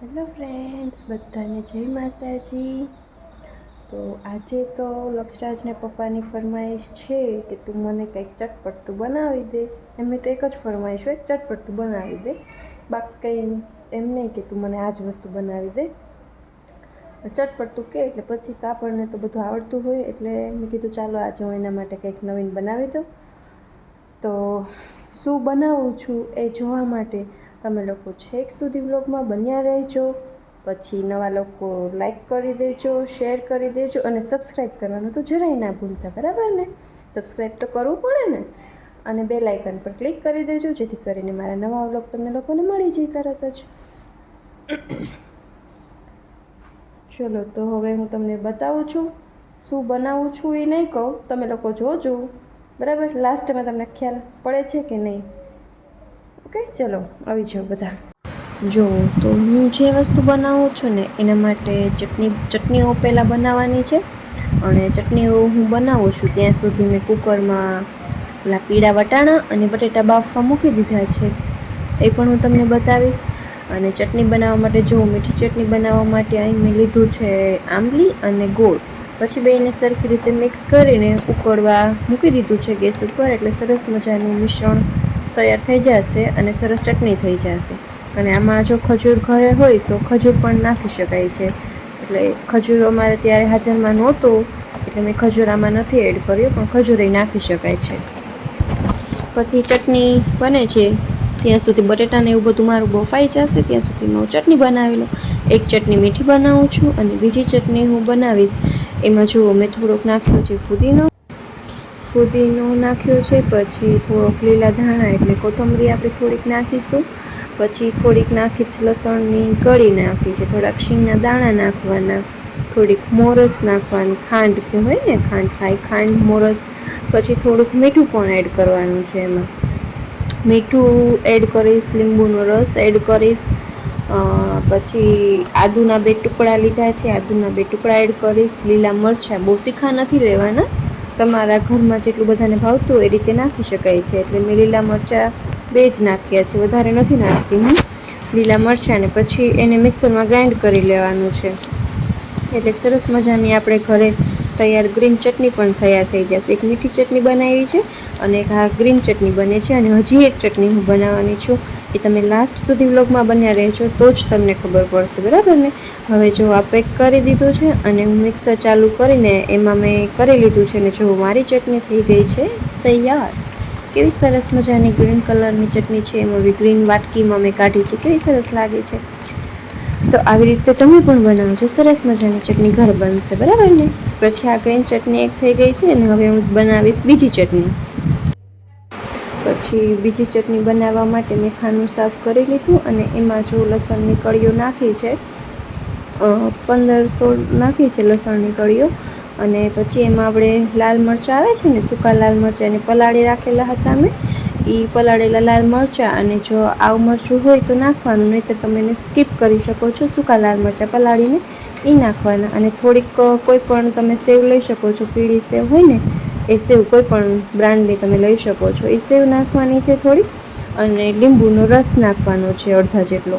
Hello friends, બધાને જય માતાજી. તો આજે તો લક્ષરાજને પપ્પાની ફરમાઈશ છે કે તું મને કંઈક ચટપટતું બનાવી દે. એમની તો એક જ ફરમાઈશ હોય ચટપટતું બનાવી દે. બાકી કંઈ એમ નહીં કે તું મને આ જ વસ્તુ બનાવી દે. ચટપટતું કે, એટલે પછી તો આપણને તો બધું આવડતું હોય, એટલે મેં કીધું ચાલો આજે હું એના માટે કંઈક નવીન બનાવી દઉં. તો શું બનાવું છું એ જોવા માટે તમે લોકો છેક સુધી વ્લોગમાં બન્યા રહેજો. પછી નવા લોકો લાઈક કરી દેજો શેર કરી દેજો અને સબસ્ક્રાઈબ કરવાનું તો જરાય ના ભૂલતા, બરાબર ને? સબસ્ક્રાઈબ તો કરવું પડે ને? અને બે લાઇકન પર ક્લિક કરી દેજો, જેથી કરીને મારા નવા વ્લોગ તમને લોકોને મળી જાય તરત જ. ચલો, તો હવે હું તમને બતાવું છું. શું બનાવું છું એ નહીં કહું. તમે લોકો જોજો. બરાબર? લાસ્ટમાં તમને ખ્યાલ પડે છે કે નહીં? ઓકે, ચલો, આવી જાઓ બધા. જો, તો હું જે વસ્તુ બનાવું છું ને, એના માટે ચટણી, ચટણીઓ પહેલાં બનાવવાની છે. અને ચટણીઓ હું બનાવું છું ત્યાં સુધી મેં કુકરમાં પેલા પીળા વટાણા અને બટેટા બાફવા મૂકી દીધા છે. એ પણ હું તમને બતાવીશ. અને ચટણી બનાવવા માટે, જો મીઠી ચટણી બનાવવા માટે અહીં મેં લીધું છે આંબલી અને ગોળ. પછી બેને સરખી રીતે મિક્સ કરીને ઉકળવા મૂકી દીધું છે ગેસ ઉપર, એટલે સરસ મજાનું મિશ્રણ તૈયાર થઈ જશે અને સરસ ચટણી થઈ જશે. અને આમાં જો ખજૂર ઘરે હોય તો ખજૂર પણ નાખી શકાય છે. એટલે ખજૂર અમારે ત્યારે હાજરમાં નહોતો, એટલે મેં ખજૂર આમાં નથી એડ કર્યો, પણ ખજૂરે નાખી શકાય છે. પછી ચટણી બને છે. ત્યાં સુધી બટેટાને એવું બધું મારું બફાઈ જશે, ત્યાં સુધી હું ચટણી બનાવી લઉં એક ચટણી મીઠી બનાવું છું અને બીજી ચટણી હું બનાવીશ. એમાં જુઓ મેં થોડોક નાખ્યો છે ફુદીનો ફુદીનો નાખ્યો છે, પછી થોડોક લીલા ધાણા એટલે કોથમરી આપણે થોડીક નાખીશું. પછી થોડીક નાખી છે લસણની કળી નાખી છે, થોડાક શીંગના દાણા નાખવાના, થોડીક મોરસ નાખવાની, ખાંડ જે હોય ને, ખાંડ ખાય, ખાંડ, મોરસ, પછી થોડુંક મીઠું પણ એડ કરવાનું છે એમાં. મીઠું એડ કરીશ, લીંબુનો રસ એડ કરીશ પછી આદુના બે ટુકડા લીધા છે, આદુના બે ટુકડા એડ કરીશ, લીલા મરચાં બહુ તીખા નથી લેવાના તમારા ઘરમાં જેટલું બધાને ભાવતું એ રીતે નાખી શકાય છે. એટલે મેં લીલા મરચાં બે જ નાખ્યા છે. વધારે નથી નાખતી હું. લીલા મરચાંને પછી એને મિક્સરમાં ગ્રાઇન્ડ કરી લેવાનું છે. એટલે સરસ મજાની આપણે ઘરે તૈયાર ગ્રીન ચટણી પણ તૈયાર થઈ જશે. એક મીઠી ચટણી બનાવી છે અને એક આ ગ્રીન ચટણી બને છે અને હજી એક ચટણી હું બનાવવાની છું. એ તમે લાસ્ટ સુધી વ્લોગમાં બન્યા રહેજો, તો જ તમને ખબર પડશે. બરાબર ને? હવે જો આ પેક કરી દીધું છે અને હું મિક્સર ચાલુ કરીને એમાં મેં કરી લીધું છે ને જો મારી ચટણી થઈ ગઈ છે, તૈયાર. કેવી સરસ મજાની ગ્રીન કલરની ચટણી છે. એમાં બી ગ્રીન વાટકીમાં મેં કાઢી છે. કેવી સરસ લાગે છે? તો આવી રીતે તમે પણ બનાવજો સરસ મજાની ચટણી ઘર બનશે, બરાબર ને? પછી આ ગ્રીન ચટણી એક થઈ ગઈ છે અને હવે હું બનાવીશ બીજી ચટણી. પછી બીજી ચટણી બનાવવા માટે મેં ખાનું સાફ કરી લીધું અને એમાં જો લસણની કળીઓ નાખી છે પંદર સોળ નાખી છે લસણની કળીઓ. અને પછી એમાં આપણે લાલ મરચાં આવે છે ને, સૂકા લાલ મરચાં એને પલાળી રાખેલા હતા મેં એ પલાળેલા લાલ મરચાં અને જો આવું મરચું હોય તો નાખવાનું નહીં તો તમે એને સ્કીપ કરી શકો છો સૂકા લાલ મરચાં પલાળીને એ નાખવાના. અને થોડીક કોઈ પણ તમે સેવ લઈ શકો છો, પીળી સેવ હોય ને, એ સેવ કોઈ પણ બ્રાન્ડની તમે લઈ શકો છો. એ સેવ નાખવાની છે થોડીક અને લીંબુનો રસ નાખવાનો છે અડધા જેટલો.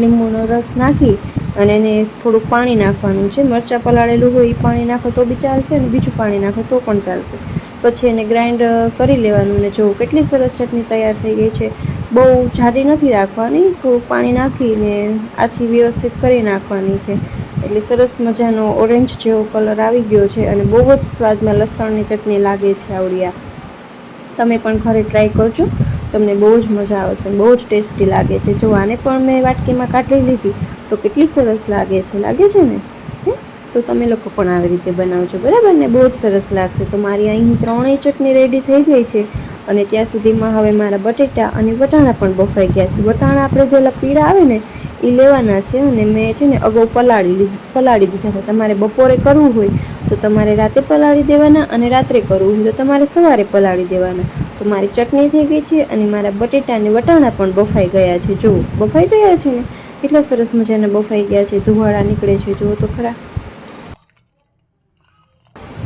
લીંબુનો રસ નાખી અને એને થોડુંક પાણી નાખવાનું છે. મરચાં પલાળેલું હોય એ પાણી નાખો તો બી ચાલશે અને બીજું પાણી નાખો તો પણ ચાલશે. પછી એને ગ્રાઇન્ડ કરી લેવાનું ને જોવું કેટલી સરસ ચટણી તૈયાર થઈ ગઈ છે. બહુ જાડી નથી રાખવાની, થોડુંક પાણી નાખીને આછી વ્યવસ્થિત કરી નાખવાની છે. એટલે સરસ મજાનો ઓરેન્જ જેવો કલર આવી ગયો છે અને બહુ જ સ્વાદમાં લસણની ચટણી લાગે છે આવડિયા. તમે પણ ઘરે ટ્રાય કરજો. તમને બહુ જ મજા આવશે બહુ જ ટેસ્ટી લાગે છે. જો આને પણ મેં વાટકીમાં કાઢી લીધી, તો કેટલી સરસ લાગે છે લાગે છે ને? હે? તો તમે લોકો પણ આવી રીતે બનાવજો, બરાબર ને? બહુ જ સરસ લાગશે. તો મારી અહીં ત્રણેય ચટણી રેડી થઈ ગઈ છે અને ત્યાં સુધીમાં હવે મારા બટેટા અને વટાણા પણ બફાઈ ગયા છે. વટાણા આપણે જે પીળા આવે ને એ લેવાના છે અને મેં છે ને અગાઉ પલાળી લીધું, પલાળી દીધા હતા. તમારે બપોરે કરવું હોય તો તમારે રાતે પલાળી દેવાના અને રાત્રે કરવું હોય તો તમારે સવારે પલાળી દેવાના. તો મારી ચટણી થઈ ગઈ છે અને મારા બટેટા અને વટાણા પણ બફાઈ ગયા છે. જુઓ બફાઈ ગયા છે ને? કેટલા સરસ મજાના બફાઈ ગયા છે. ધુવાળા નીકળે છે. જુઓ તો ખરા.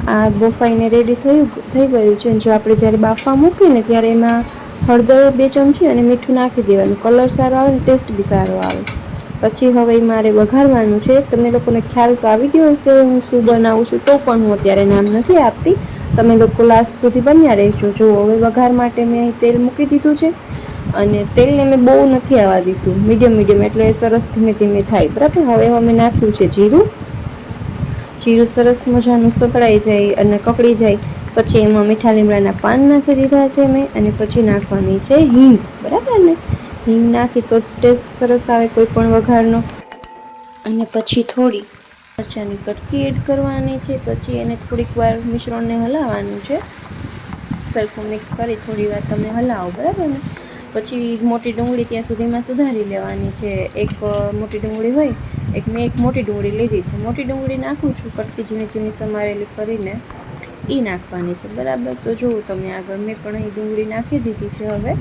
આ બફાઈને રેડી થયું, થઈ ગયું છે. જો આપણે જ્યારે બાફવા મૂકીએ ને ત્યારે એમાં હળદર બે ચમચી અને મીઠું નાખી દેવાનું. કલર સારો આવે ને ટેસ્ટ બી સારો આવે. પછી હવે મારે વઘારવાનું છે. તમને લોકોને ખ્યાલ તો આવી ગયો હશે, હું શું બનાવું છું તો પણ હું અત્યારે નામ નથી આપતી. તમે લોકો લાસ્ટ સુધી બન્યા રહેશો જો હવે વઘાર માટે મેં તેલ મૂકી દીધું છે અને તેલને મેં બહુ નથી આવવા દીધું. મીડિયમ મીડિયમ એટલે સરસ ધીમે ધીમે થાય. બરાબર? હવે અમે નાખ્યું છે જીરું. જીરું સરસ મજાનું સતળાઈ જાય અને કકડી જાય. પછી એમાં મીઠા લીમડાના પાન નાખી દીધા છે મેં અને પછી નાખવાની છે હિંગ. બરાબર ને? હિંગ નાખી તો જ ટેસ્ટ સરસ આવે કોઈ પણ વઘારનો. અને પછી થોડી મરચાંની કટકી એડ કરવાની છે. પછી એને થોડીક વાર મિશ્રણને હલાવવાનું છે. સરખું મિક્સ કરી થોડી વાર તમે હલાવો, બરાબર ને? પછી મોટી ડુંગળી ત્યાં સુધીમાં સુધારી લેવાની છે. એક મોટી ડુંગળી હોય, એક મેં એક મોટી ડુંગળી લીધી છે. મોટી ડુંગળી નાખું છું, કટકી ઝીણી ઝીણી સમારેલી કરીને એ નાખવાની છે. બરાબર? તો જુઓ તમે આગળ, મેં પણ અહીં ડુંગળી નાખી દીધી છે હવે.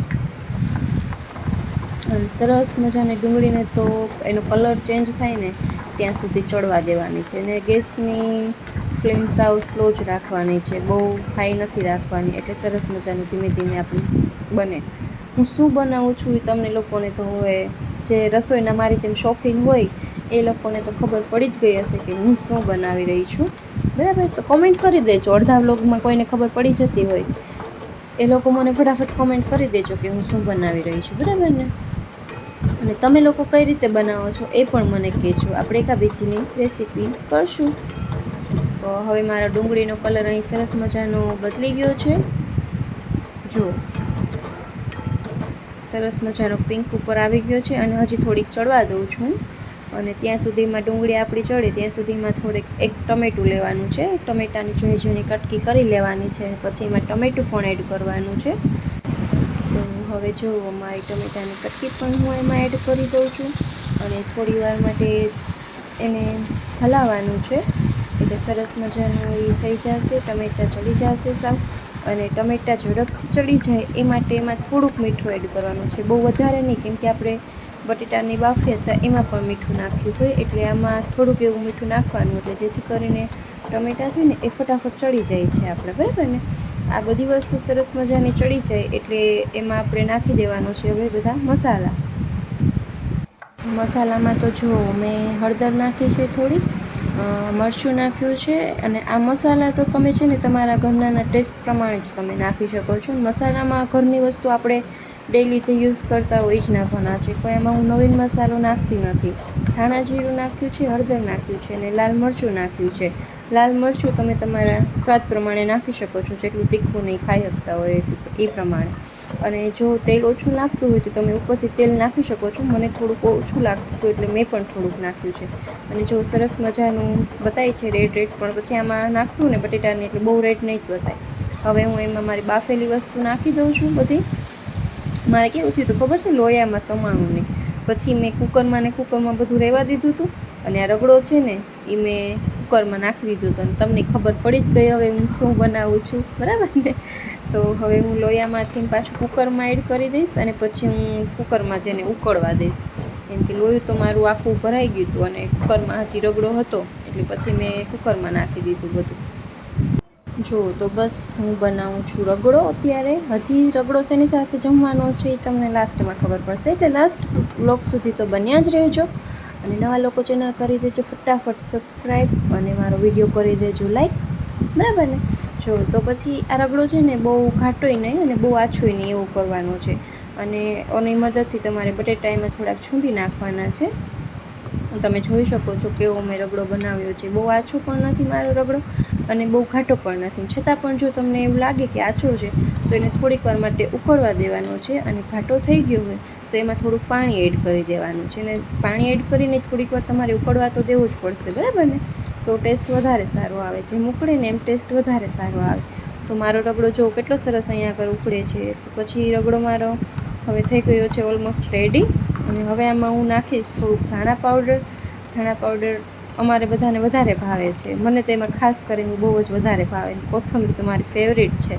સરસ મજાની ડુંગળીને તો એનો કલર ચેન્જ થાય ને ત્યાં સુધી ચડવા દેવાની છે અને ગેસની ફ્લેમ સાવ સ્લો જ રાખવાની છે, બહુ હાઈ નથી રાખવાની, એટલે સરસ મજાનું ધીમે ધીમે આપણી બને. હું શું બનાવું છું એ તમને લોકોને તો હવે જે રસોઈના મારી જેમ શોખીન હોય એ લોકોને તો ખબર પડી જ ગઈ હશે કે હું શું બનાવી રહી છું. બરાબર? તો કોમેન્ટ કરી દેજો. અડધા વ્લોગમાં કોઈને ખબર પડી જતી હોય એ લોકો મને ફટાફટ કોમેન્ટ કરી દેજો કે હું શું બનાવી રહી છું. બરાબર ને? અને તમે લોકો કઈ રીતે બનાવો છો એ પણ મને કહેજો. આપણે એકાબીજીની રેસીપી કરશું. તો હવે મારો ડુંગળીનો કલર અહીં સરસ મજાનો બદલી ગયો છે. જુઓ સરસ મજાનો પિંક ઉપર આવી ગયો છે અને હજી થોડીક ચડવા દઉં છું. અને ત્યાં સુધીમાં ડુંગળી આપણી ચડે, ત્યાં સુધીમાં થોડીક એક ટમેટું લેવાનું છે. ટમેટાની ઝીણી ઝીણી કટકી કરી લેવાની છે પછી એમાં ટમેટું પણ એડ કરવાનું છે. હવે જો મારી ટમેટાની કટકી પણ હું એમાં એડ કરી દઉં છું અને થોડી વાર માટે એને હલાવવાનું છે. એટલે સરસ મજાનું એ થઈ જશે, ટમેટાં ચડી જશે સાવ. અને ટમેટાં ઝડપથી ચડી જાય, એ માટે એમાં થોડુંક મીઠું એડ કરવાનું છે. બહુ વધારે નહીં, કેમ કે આપણે બટેટાની બાફી હતા એમાં પણ મીઠું નાખ્યું હોય. એટલે આમાં થોડુંક એવું મીઠું નાખવાનું, એટલે જેથી કરીને ટમેટાં છે ને એ ફટાફટ ચડી જાય છે આપણે, બરાબર ને? આ બધી વસ્તુ સરસ મજાની ચડી જાય એટલે એમાં આપણે નાખી દેવાનું છે હવે બધા મસાલા. મસાલામાં તો જો મેં હળદર નાખી છે થોડી મરચું નાખ્યું છે અને આ મસાલા તો તમે છે ને તમારા ઘરનાના ટેસ્ટ પ્રમાણે જ તમે નાખી શકો છો. મસાલામાં ઘરની વસ્તુ આપણે ડેઈલી જે યુઝ કરતા હોય એ જ નાખવાના છે. પણ એમાં હું નવીન મસાલો નાખતી નથી. ધાણા જીરું નાખ્યું છે, હળદર નાખ્યું છે અને લાલ મરચું નાખ્યું છે. લાલ મરચું તમે તમારા સ્વાદ પ્રમાણે નાખી શકો છો. જેટલું તીખું નહીં ખાઈ શકતા હોય એ પ્રમાણે. અને જો તેલ ઓછું લાગતું હોય તો તમે ઉપરથી તેલ નાખી શકો છો. મને થોડુંક ઓછું લાગતું હતું એટલે મેં પણ થોડુંક નાખ્યું છે. અને જો સરસ મજાનું બતાય છે રેડ રેડ, પણ પછી આમાં નાખશું ને બટેટાને એટલે બહુ રેડ નહીં જ બતાય. હવે હું એમાં મારી બાફેલી વસ્તુ નાખી દઉં છું બધી. મારે કેવું થયું હતું ખબર છે? લોયામાં સમાણું ને પછી મેં કુકરમાં ને કુકરમાં બધું રહેવા દીધું હતું અને આ રગડો છે ને એ મેં કુકરમાં નાખી દીધું હતું. અને તમને ખબર પડી જ ગઈ હવે હું શું બનાવું છું, બરાબર ને? તો હવે હું લોયામાંથી પાછું કુકરમાં એડ કરી દઈશ અને પછી હું કુકરમાં જઈને ઉકળવા દઈશ. કેમ કે લોયું તો મારું આખું ભરાઈ ગયું હતું અને કુકરમાં હજી રગડો હતો, એટલે પછી મેં કુકરમાં નાખી દીધું બધું. જો, તો બસ હું બનાવું છું રગડો અત્યારે. હજી રગડો શેની સાથે જમવાનો છે એ તમને લાસ્ટમાં ખબર પડશે. એટલે લાસ્ટ બ્લોગ સુધી તો બન્યા જ રહેજો. અને નવા લોકો ચેનલ કરી દેજો ફટાફટ સબસ્ક્રાઈબ અને મારો વીડિયો કરી દેજો લાઈક બરાબર ને? જો, તો પછી આ રગડો છે ને બહુ ઘાટોય નહીં અને બહુ આછોય નહીં એવું કરવાનું છે. અને એની મદદથી તમારે બટેટા એમાં થોડાક છૂંદી નાખવાના છે. તમે જોઈ શકો છો કેવો મેં રગડો બનાવ્યો છે. બહુ આછો પણ નથી મારો રગડો અને બહુ ઘાટો પણ નથી. છતાં પણ જો તમને એવું લાગે કે આછો છે, તો એને થોડીક વાર માટે ઉકળવા દેવાનો છે અને ઘાટો થઈ ગયો હોય, તો એમાં થોડુંક પાણી એડ કરી દેવાનું છે. અને પાણી એડ કરીને થોડીક વાર તમારે ઉકળવા તો દેવું જ પડશે, બરાબર ને? તો ટેસ્ટ વધારે સારો આવે. જેમ ઉકળે ને એમ ટેસ્ટ વધારે સારો આવે. તો મારો રગડો જો કેટલો સરસ અહીંયા આગળ ઉકળે છે, તો પછી રગડો મારો હવે થઈ ગયો છે ઓલમોસ્ટ રેડી. અને હવે આમાં હું નાખીશ થોડુંક ધાણા પાવડર ધાણા પાવડર અમારે બધાને વધારે ભાવે છે. મને તો એમાં ખાસ કરીને બહુ જ વધારે ભાવે કોથમીર તો મારી ફેવરેટ છે.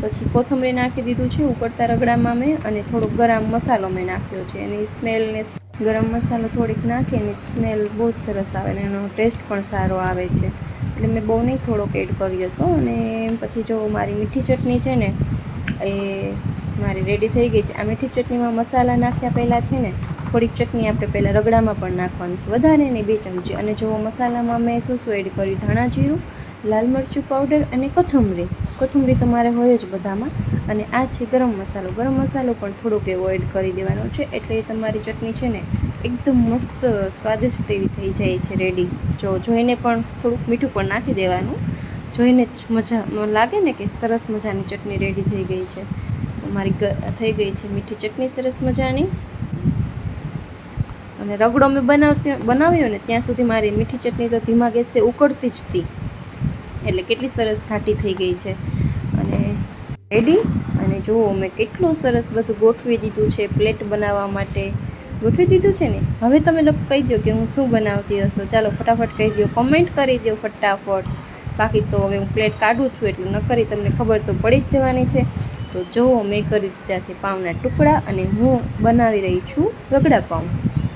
પછી કોથમરી નાખી દીધું છે ઉકળતા રગડામાં મેં અને થોડોક ગરમ મસાલો મેં નાખ્યો છે. એની સ્મેલને ગરમ મસાલો થોડીક નાખી એની સ્મેલ બહુ જ સરસ આવે અને એનો ટેસ્ટ પણ સારો આવે છે. એટલે મેં બહુ નહીં થોડોક એડ કર્યો હતો અને પછી જો મારી મીઠી ચટણી છે ને એ મારી રેડી થઈ ગઈ છે. આ મીઠી ચટણીમાં મસાલા નાખ્યા પહેલાં છે ને, થોડીક ચટણી આપણે પહેલાં રગડામાં પણ નાખવાની છે. વધારે નહીં, બે ચમચી. અને જો મસાલામાં મેં શું શું એડ કર્યું? ધાણા જીરું, લાલ મરચું પાવડર અને કોથમરી. કોથમરી તમારે હોય જ બધામાં. અને આ છે ગરમ મસાલો. ગરમ મસાલો પણ થોડોક એવો એડ કરી દેવાનો છે. એટલે તમારી ચટણી છે ને, એકદમ મસ્ત સ્વાદિષ્ટ એવી થઈ જાય છે રેડી જો જોઈને પણ થોડુંક મીઠું પણ નાખી દેવાનું. જોઈને જ મજા, લાગે ને કે સરસ મજાની ચટણી રેડી થઈ ગઈ છે. મારી થઈ ગઈ છે મીઠી ચટણી, સરસ મજાની. અને રગડો મેં બનાવતી બનાવ્યો ને ત્યાં સુધી મારી મીઠી ચટણી તો ધીમા ગેસે ઉકળતી જ હતી. એટલે કેટલી સરસ ઘાટી થઈ ગઈ છે. અને રેડી અને જુઓ મેં કેટલું સરસ બધું ગોઠવી દીધું છે પ્લેટ બનાવવા માટે. ગોઠવી દીધું છે ને? હવે તમે લોકો કહી દો કે હું શું બનાવતી હશો. ચાલો ફટાફટ કહી દો કમેન્ટ કરી દો ફટાફટ. બાકી તો હવે હું પ્લેટ કાઢું છું, એટલું ન કરી, તમને ખબર તો પડી જ જવાની છે. તો જુઓ મેં કરી દીધા છે પાઉંના ટુકડા અને હું બનાવી રહી છું રગડા પાઉં.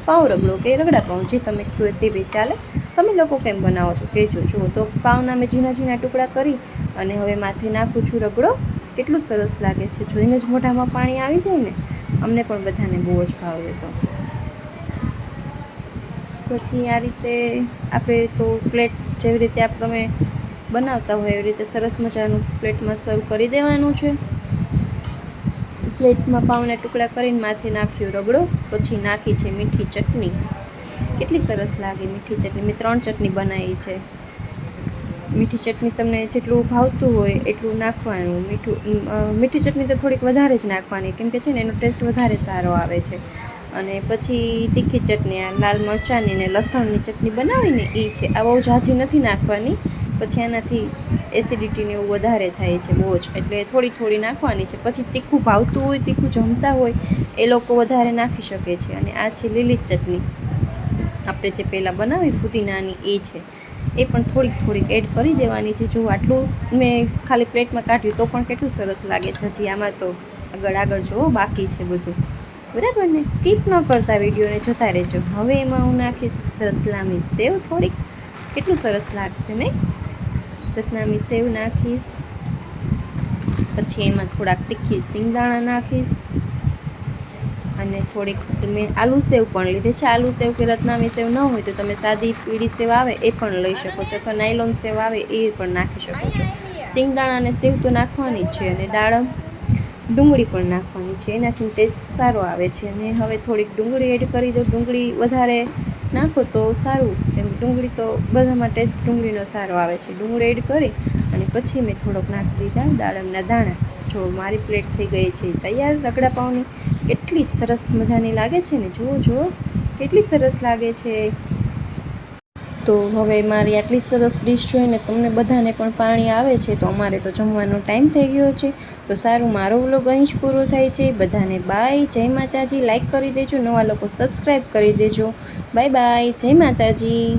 પાઉં રગડો કે રગડા પાઉં, જે તમે કહો તે બી ચાલે. તમે લોકો કેમ બનાવો છો કહેજો. જુઓ તો પાઉંના મેં ઝીણા ઝીણા ટુકડા કરી અને હવે માથે નાખું છું રગડો. કેટલું સરસ લાગે છે. જોઈને જ મોઢામાં પાણી આવી જાય ને. અમને પણ બધાને બહુ જ ભાવે તો. પછી આ રીતે આપણે તો પ્લેટ જેવી રીતે આપ તમે બનાવતા હોય એવી રીતે સરસ મજાનું પ્લેટમાં સર્વ કરી દેવાનું છે. પ્લેટમાં પાઉના ટુકડા કરીને માથે નાખ્યો રગડો, પછી નાખી છે મીઠી ચટણી. કેટલી સરસ લાગે મીઠી ચટણી. મેં ત્રણ ચટણી બનાવી છે. મીઠી ચટણી તમને જેટલું ભાવતું હોય એટલું નાખવાનું. મીઠું મીઠી ચટણી તો થોડીક વધારે જ નાખવાની. કેમ કે છે ને, એનો ટેસ્ટ વધારે સારો આવે છે. અને પછી તીખી ચટણી, આ લાલ મરચાંની ને લસણની ચટણી બનાવીને એ છે. આ બહુ ઝાઝી નથી નાખવાની. પછી એનાથી એસિડિટીને એવું વધારે થાય છે બહુ જ. એટલે થોડી થોડી નાખવાની છે. પછી તીખું ભાવતું હોય, તીખું જમતા હોય, એ લોકો વધારે નાખી શકે છે. અને આ છે લીલી ચટણી. આપણે જે પહેલાં બનાવી, ફુદીનાની, એ છે. એ પણ થોડીક થોડીક એડ કરી દેવાની છે. જો આટલું મેં ખાલી પ્લેટમાં કાઢ્યું તો પણ કેટલું સરસ લાગે છે. હજી આમાં તો આગળ આગળ જુઓ, બાકી છે બધું. બરાબર ને? સ્કીપ ન કરતા વિડીયોને, જોતા રહેજો. હવે એમાં હું નાખીશ રતલામી સેવ થોડીક. કેટલું સરસ લાગશે ને રતલામી સેવ નાખીશ. પછી એમાં થોડાક તીખી સિંગદાણા નાખીશ. અને થોડીક મેં આલુ સેવ પણ લીધી છે. આલુ સેવ કે રત્નામી સેવ ન હોય તો તમે સાદી પીળી સેવ આવે એ પણ લઈ શકો છો. અથવા નાયલોન સેવ આવે એ પણ નાખી શકો છો. સિંગદાણા અને સેવ તો નાખવાની જ છે અને દાડમ ડુંગળી પણ નાખવાની છે. એનાથી ટેસ્ટ સારો આવે છે. અને હવે થોડીક ડુંગળી એડ કરી દો. ડુંગળી વધારે નાખો તો સારું. એમ ડુંગળી તો બધામાં ટેસ્ટ ડુંગળીનો સારો આવે છે. ડુંગળી એડ કરી અને પછી મેં થોડોક નાખી દીધા દાડમના દાણા જો મારી પ્લેટ થઈ ગઈ છે તૈયાર રગડા પાઉંની. કેટલી સરસ મજાની લાગે છે ને? જુઓ જુઓ. કેટલી સરસ લાગે છે. તો હવે મારી આટલી સરસ ડીશ જોઈને તમને બધાને પણ પાણી આવે છે, તો અમારે તો જમવાનો ટાઈમ થઈ ગયો છે. તો સારું, મારો વ્લોગ અહીં જ પૂરો થાય છે. બધાને બાય, જય માતાજી. લાઈક કરી દેજો, નવા લોકો સબસ્ક્રાઈબ કરી દેજો. બાય બાય જય માતાજી.